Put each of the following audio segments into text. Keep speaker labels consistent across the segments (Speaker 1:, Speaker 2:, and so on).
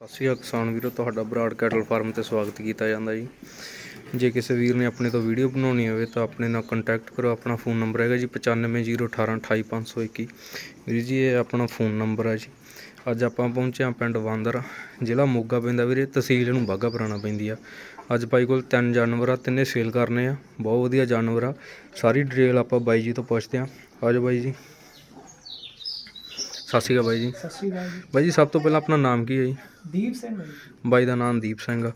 Speaker 1: ਸਤਿ ਸ਼੍ਰੀ ਅਕਾਲ ਕਿਸਾਨ ਵੀਰੋ, ਤੁਹਾਡਾ ਬਰਾੜ ਕੈਟਲ ਫਾਰਮ ਤੇ ਸਵਾਗਤ ਕੀਤਾ ਜਾਂਦਾ ਜੀ। ਜੇ ਕਿਸੇ ਵੀਰ ਨੇ ਆਪਣੇ ਤੋਂ ਵੀਡੀਓ ਬਣਾਉਣੀ ਹੋਵੇ ਤਾਂ ਆਪਣੇ ਨਾਲ ਕੰਟੈਕਟ ਕਰੋ, ਆਪਣਾ ਫੋਨ ਨੰਬਰ ਹੈਗਾ ਜੀ 9501828521 ਵੀਰ ਜੀ, ਇਹ ਆਪਣਾ ਫੋਨ ਨੰਬਰ ਹੈ ਜੀ। ਅੱਜ ਆਪਾਂ ਪਹੁੰਚੇ ਹਾਂ ਪਿੰਡ ਵਾਂਦਰ, ਜ਼ਿਲ੍ਹਾ ਮੋਗਾ ਪੈਂਦਾ ਵੀਰੇ, ਤਹਿਸੀਲ ਨੂੰ ਬਾਘਾ ਪੁਰਾਣਾ ਪੈਂਦੀ ਆ। ਅੱਜ ਬਾਈ ਕੋਲ ਤਿੰਨ ਜਾਨਵਰ ਆ, ਤਿੰਨੇ ਸੇਲ ਕਰਨੇ ਆ, ਬਹੁਤ ਵਧੀਆ ਜਾਨਵਰ ਆ। ਸਾਰੀ ਡਿਟੇਲ ਆਪਾਂ ਬਾਈ ਜੀ ਤੋਂ ਪੁੱਛਦੇ ਆ ਆਜੋ ਬਾਈ ਜੀ। ਸਤਿ ਸ਼੍ਰੀ ਅਕਾਲ ਬਾਈ ਜੀ।
Speaker 2: ਸਤਿ ਸ਼੍ਰੀ ਅਕਾਲ ਜੀ।
Speaker 1: ਬਾਈ ਜੀ ਸਭ ਤੋਂ ਪਹਿਲਾਂ ਆਪਣਾ ਨਾਮ ਕੀ ਹੈ ਜੀ?
Speaker 2: ਦੀਪ ਸਿੰਘ ਜੀ।
Speaker 1: ਬਾਈ ਦਾ ਨਾਮ ਦੀਪ ਸਿੰਘ ਆ।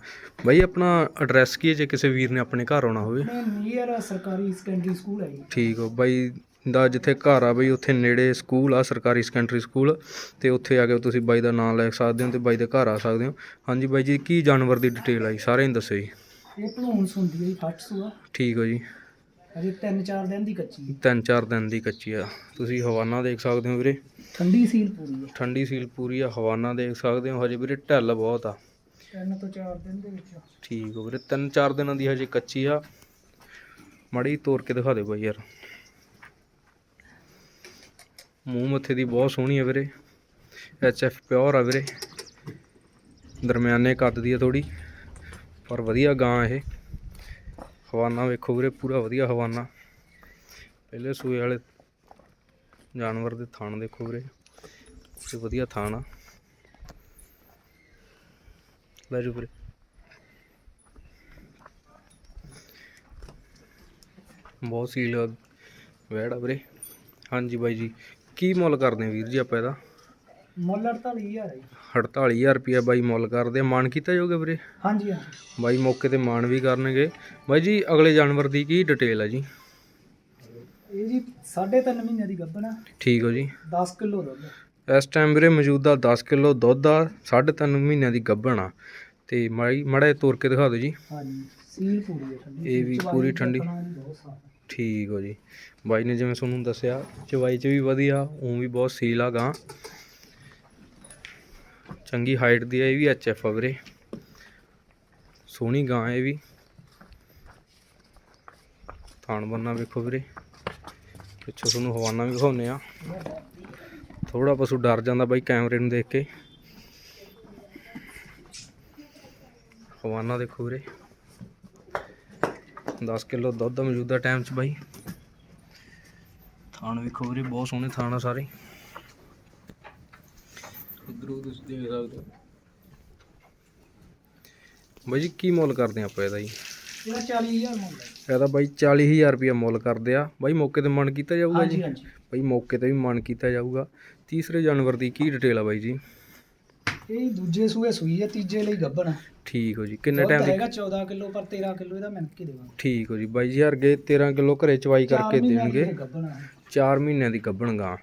Speaker 1: ਬਾਈ ਆਪਣਾ ਐਡਰੈਸ ਕੀ ਹੈ ਜੇ ਕਿਸੇ ਵੀਰ ਨੇ ਆਪਣੇ ਘਰ ਆਉਣਾ ਹੋਵੇ?
Speaker 2: ਮੈਂ ਨੀਅਰ ਸਰਕਾਰੀ ਸੈਕੰਡਰੀ ਸਕੂਲ ਹੈ ਜੀ।
Speaker 1: ਠੀਕ ਹੋ ਬਾਈ ਦਾ ਜਿੱਥੇ ਘਰ ਆ ਬਈ ਉੱਥੇ ਨੇੜੇ ਸਕੂਲ ਆ ਸਰਕਾਰੀ ਸੈਕੰਡਰੀ ਸਕੂਲ ਤੇ ਉੱਥੇ ਆ ਕੇ ਤੁਸੀਂ ਬਾਈ ਦਾ ਨਾਮ ਲੈ ਸਕਦੇ ਹੋ ਤੇ ਬਾਈ ਦੇ ਘਰ ਆ ਸਕਦੇ ਹੋ। ਹਾਂਜੀ ਬਾਈ ਜੀ ਕੀ ਜਾਨਵਰ ਦੀ ਡਿਟੇਲ ਆਈ ਸਾਰੇ ਨੂੰ ਦੱਸੋ ਜੀ।
Speaker 2: ਇਹ ਭਲੂਣ ਹੁੰਦੀ ਹੈ ਜੀ ਫੱਟ ਸੂਆ।
Speaker 1: ਠੀਕ ਹੋ ਜੀ।
Speaker 2: ਅਜੇ 3-4 ਦਿਨ ਦੀ ਕੱਚੀ ਹੈ।
Speaker 1: ਤਿੰਨ ਚਾਰ ਦਿਨ ਦੀ ਕੱਚੀ ਆ। ਤੁਸੀਂ ਹਵਾਨਾ ਦੇਖ ਸਕਦੇ ਹੋ ਵੀਰੇ।
Speaker 2: ਠੰਡੀ ਸੀਲ ਪੂਰੀ ਹੈ।
Speaker 1: ਠੰਡੀ ਸੀਲ ਪੂਰੀ ਆ ਹਵਾਨਾ ਦੇਖ ਸਕਦੇ ਹੋ। ਹਜੇ ਵੀਰੇ ਢਿੱਲ ਬਹੁਤ ਆ।
Speaker 2: 3 ਤੋਂ 4 ਦਿਨ ਦੇ ਵਿੱਚ
Speaker 1: ਠੀਕ ਹੋ ਵੀਰੇ ਤਿੰਨ ਚਾਰ ਦਿਨਾਂ ਦੀ ਹਜੇ ਕੱਚੀ ਆ। ਮੜੀ ਤੋੜ ਕੇ ਦਿਖਾ ਦੇ ਬਾਈ ਯਾਰ। ਮੂੰਹ ਮੱਥੇ ਦੀ ਬਹੁਤ ਸੋਹਣੀ ਆ ਵੀਰੇ। ਐਚ ਐਫ ਪਿਓਰ ਆ ਵੀਰੇ। ਦਰਮਿਆਨੇ ਕੱਦ ਦੀ ਆ ਥੋੜੀ ਪਰ ਵਧੀਆ ਗਾਂ ਇਹ। ਹਵਾਨਾ ਵੇਖੋ ਵੀਰੇ, ਪੂਰਾ ਵਧੀਆ ਹਵਾਨਾ। ਪਹਿਲੇ ਸੂਏ ਵਾਲੇ ਜਾਨਵਰ ਦੇ ਥਣ ਦੇਖੋ ਵੀਰੇ ਤੇ ਵਧੀਆ ਥਣ ਆ। ਲੈ ਜਾਓ ਵੀਰੇ। ਬਹੁਤ ਸੀਲ ਵੈੜ ਆ ਵੀਰੇ। ਹਾਂਜੀ ਬਾਈ ਜੀ, ਕੀ ਮੁੱਲ ਕਰਦੇ ਆ ਵੀਰ ਜੀ ਆਪਾਂ ਇਹਦਾ?
Speaker 2: ਮੁੱਲ 48000 ਹੈ ਜੀ।
Speaker 1: 48000 ਰੁਪਿਆ ਬਾਈ ਮੁੱਲ ਕਰਦੇ ਆ। ਮਾਨ ਕੀਤਾ ਜਾਊਗਾ ਵੀਰੇ?
Speaker 2: ਹਾਂਜੀ ਹਾਂਜੀ।
Speaker 1: ਬਾਈ ਮੌਕੇ ਤੇ ਮਾਨ ਵੀ ਕਰਨਗੇ। ਬਾਈ ਜੀ ਅਗਲੇ ਜਾਨਵਰ ਦੀ ਕੀ ਡਿਟੇਲ ਆ ਜੀ?
Speaker 2: ਇਹ ਜੀ 3.5 ਮਹੀਨੇ ਦੀ ਗੱਭਣ ਆ।
Speaker 1: ਠੀਕ ਹੋ ਜੀ।
Speaker 2: 10 ਕਿਲੋ ਦੁੱਧ
Speaker 1: ਇਸ ਟਾਈਮ ਵੀਰੇ ਮੌਜੂਦਾ 10 ਕਿਲੋ ਦੁੱਧ ਆ 3.5 ਮਹੀਨਿਆਂ ਦੀ ਗੱਭਣ ਆ। ਤੇ ਮਾੜੀ ਮੜਾ ਤੋੜ ਕੇ ਦਿਖਾ ਦਿਓ ਜੀ।
Speaker 2: ਹਾਂਜੀ ਸੀਲ ਪੂਰੀ ਹੈ ਠੰਡੀ।
Speaker 1: ਇਹ ਵੀ
Speaker 2: ਚਵਾਈ
Speaker 1: ਪੂਰੀ
Speaker 2: ਵੀ
Speaker 1: ਠੰਡੀ।
Speaker 2: ਆਪਣਾ ਵੀ ਬਹੁਤ ਸਾਫ਼ ਹੈ।
Speaker 1: ਠੀਕ ਹੋ ਜੀ। ਬਾਈ ਨੇ ਜਿਵੇਂ ਤੁਹਾਨੂੰ ਦੱਸਿਆ ਚਵਾਈ ਚ ਵੀ ਵਧੀਆ ਉਹ ਵੀ ਬਹੁਤ ਸੀਲ ਆ ਗਾਂ। ਚੰਗੀ ਹਾਈਟ ਦੀ ਹੈ ਇਹ ਵੀ ਐਚ ਐਫ ਵੀਰੇ। ਸੋਹਣੀ ਗਾਂ ਇਹ ਵੀ। ਥਾਣ ਬੰਨਾ ਵੇਖੋ ਵੀਰੇ। ਪਿੱਛੋਂ ਤੁਹਾਨੂੰ ਹਵਾਨਾ ਵੀ ਵਿਖਾਉਂਦੇ ਆ। ਥੋੜਾ ਪਸ਼ੂ ਡਰ ਜਾਂਦਾ ਬਾਈ ਕੈਮਰੇ ਨੂੰ ਦੇਖ ਕੇ। ਹਵਾਨਾ ਦੇਖੋ ਵੀਰੇ। 10 ਕਿਲੋ ਦੁੱਧ ਮੌਜੂਦਾ ਟਾਈਮ 'ਚ ਬਾਈ। ਥਾਣ ਵੇਖੋ ਵੀਰੇ, ਬਹੁਤ ਸੋਹਣੇ ਥਾਣ ਆ ਸਾਰੇ। ਇਧਰੋਂ ਤੁਸੀਂ ਦੇਖ ਸਕਦੇ ਹੋ? ਬਾਈ ਜੀ ਕੀ ਮੁੱਲ ਕਰਦੇ ਆਪਾਂ ਇਹਦਾ ਜੀ?
Speaker 2: ਇਹਦਾ 40000 ਮੁੱਲ ਹੈ।
Speaker 1: ਇਹਦਾ ਬਾਈ 40000 ਰੁਪਇਆ ਮੁੱਲ ਕਰਦੇ ਆ। ਬਾਈ ਮੌਕੇ ਤੇ ਮਨ ਕੀਤਾ ਜਾਊਗਾ ਜੀ?
Speaker 2: ਹਾਂਜੀ। ਹਾਂਜੀ
Speaker 1: ਬਾਈ ਮੌਕੇ ਤੇ ਵੀ ਮਨ ਕੀਤਾ ਜਾਊਗਾ। ਤੀਸਰੇ ਜਾਨਵਰ ਦੀ ਕੀ ਡਿਟੇਲ ਆ ਬਾਈ ਜੀ?
Speaker 2: ਇਹ ਦੂਜੇ ਸੂਏ ਸੂਈ ਹੈ ਤੀਜੇ ਲਈ ਗੱਭਣ ਆ।
Speaker 1: ਠੀਕ ਹੋ ਜੀ। ਕਿੰਨੇ
Speaker 2: ਦੁੱਧ
Speaker 1: ਟਾਈਮ ਦੀ
Speaker 2: ਹੈਗਾ 14 ਕਿਲੋ ਪਰ 13 ਕਿਲੋ ਇਹਦਾ ਮਿੰਟ ਕੇ ਦੇਵਾਂਗੇ।
Speaker 1: ਠੀਕ ਹੋ ਜੀ। ਬਾਈ ਜੀ ਹਰਗੇ 13 ਕਿਲੋ ਘਰੇ ਚਵਾਈ ਕਰਕੇ ਦੇਣਗੇ। 4 ਮਹੀਨਿਆਂ ਦੀ ਗੱਭਣ ਗਾਂ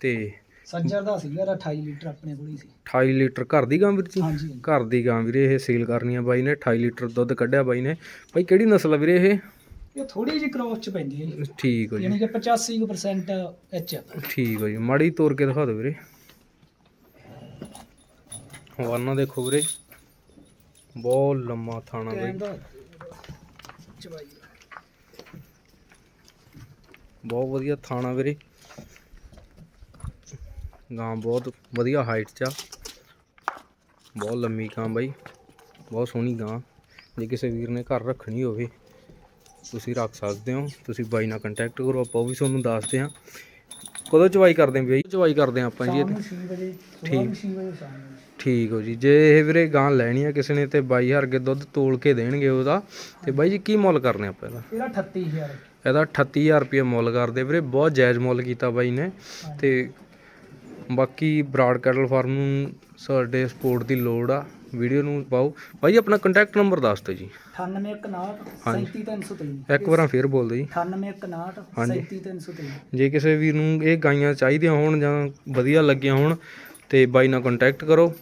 Speaker 1: ਤੇ
Speaker 2: ਸੱਜਰ ਦਾ ਸੀਗਾ ਇਹਦਾ 28 ਲੀਟਰ ਆਪਣੇ ਕੋਲ ਹੀ ਸੀ।
Speaker 1: 28 ਲੀਟਰ ਘਰ ਦੀ ਗਾਂ ਵੀਰ ਜੀ
Speaker 2: ਹਾਂਜੀ ਹਾਂਜੀ।
Speaker 1: ਘਰ ਦੀ ਗਾਂ ਵੀਰੇ ਇਹ ਸੇਲ ਕਰਨੀ ਆ ਬਾਈ ਨੇ 28 ਲੀਟਰ ਦੁੱਧ ਕੱਢਿਆ ਬਾਈ ਨੇ। ਬਾਈ ਕਿਹੜੀ ਨਸਲ ਆ ਵੀਰੇ ਇਹ?
Speaker 2: ਇਹ ਥੋੜੀ ਜਿਹੀ ਕ੍ਰੋਸ ਚ ਪੈਂਦੀ ਹੈ ਜੀ।
Speaker 1: ਠੀਕ ਹੋ ਜੀ।
Speaker 2: ਯਾਨੀ ਕਿ 85% ਐਚ
Speaker 1: ਠੀਕ ਹੋ ਜੀ ਮਾੜੀ ਤੋੜ ਕੇ ਦਿਖਾ ਦਿਓ ਵੀਰੇ। ਹਵਾਨਾ ਦੇਖੋ ਵੀਰੇ। ਬਹੁਤ ਲੰਮਾ ਥਾਣਾ ਬਾਈ।
Speaker 2: ਕਹਿੰਦਾ ਚਵਾਈ
Speaker 1: ਬਹੁਤ ਵਧੀਆ ਥਾਣਾ ਵੀਰੇ। ਗਾਂ ਬਹੁਤ ਵਧੀਆ ਹਾਈਟ 'ਚ ਆ। ਬਹੁਤ ਲੰਮੀ ਗਾਂ ਬਾਈ। ਬਹੁਤ ਸੋਹਣੀ ਗਾਂ। ਜੇ ਕਿਸੇ ਵੀਰ ਨੇ ਘਰ ਰੱਖਣੀ ਹੋਵੇ ਤੁਸੀਂ ਰੱਖ ਸਕਦੇ ਹੋ। ਤੁਸੀਂ ਬਾਈ ਨਾਲ ਕੰਟੈਕਟ ਕਰੋ ਆਪਾਂ ਉਹ ਵੀ ਤੁਹਾਨੂੰ ਦੱਸਦੇ ਹਾਂ। ਕਦੋਂ ਚਵਾਈ ਕਰਦੇ ਹਾਂ ਬਾਈ? ਚਵਾਈ ਕਰਦੇ ਹਾਂ ਆਪਾਂ ਜੀ?
Speaker 2: ਸ਼ਾਮ
Speaker 1: ਇਹਦੀ?
Speaker 2: ਨੂੰ 6 ਵਜੇ
Speaker 1: ਠੀਕ।
Speaker 2: ਸਵੇਰ ਨੂੰ 6 ਵਜੇ ਸ਼ਾਮ ਨੂੰ
Speaker 1: ਠੀਕ ਹੋ ਜੀ। ਜੇ ਇਹ ਵੀਰੇ ਗਾਂ ਲੈਣੀ ਆ ਕਿਸੇ ਨੇ ਤੇ ਬਾਈ ਹਰਗੇ ਦੁੱਧ ਤੋਲ ਕੇ ਦੇਣਗੇ ਉਹਦਾ। ਤੇ ਬਾਈ ਜੀ ਕੀ ਮੁੱਲ ਕਰਨੇ ਆਪਾਂ ਇਹਦਾ?
Speaker 2: ਇਹਦਾ 38000
Speaker 1: ਇਹਦਾ 38000 ਰੁਪਏ ਮੁੱਲ ਕਰਦੇ ਵੀਰੇ। ਬਹੁਤ ਜਾਇਜ਼ ਮੁੱਲ ਕੀਤਾ ਬਾਈ ਨੇ। ਤੇ ਬਾਕੀ ਬਰਾਡ ਕੈਟਲ ਫਾਰਮ ਨੂੰ ਸਾਡੇ ਸਪੋਰਟ ਦੀ ਲੋੜ ਆ। ਵੀਡੀਓ ਨੂੰ ਪਾਓ। ਬਾਈ ਆਪਣਾ ਕੰਟੈਕਟ ਨੰਬਰ ਦੱਸ ਦਿਓ ਜੀ।
Speaker 2: 9861
Speaker 1: ਹਾਂਜੀ।
Speaker 2: 37323
Speaker 1: ਇੱਕ ਵਾਰਾਂ ਫੇਰ ਬੋਲ ਦਿਓ ਜੀ
Speaker 2: 9861
Speaker 1: ਹਾਂਜੀ।
Speaker 2: 37323
Speaker 1: ਜੇ ਕਿਸੇ ਵੀਰ ਨੂੰ ਇਹ ਗਾਈਆਂ ਚਾਹੀਦੀਆਂ ਹੋਣ ਜਾਂ ਵਧੀਆ ਲੱਗੀਆਂ ਹੋਣ ਤੇ ਬਾਈ ਨਾਲ ਕੰਟੈਕਟ ਕਰੋ।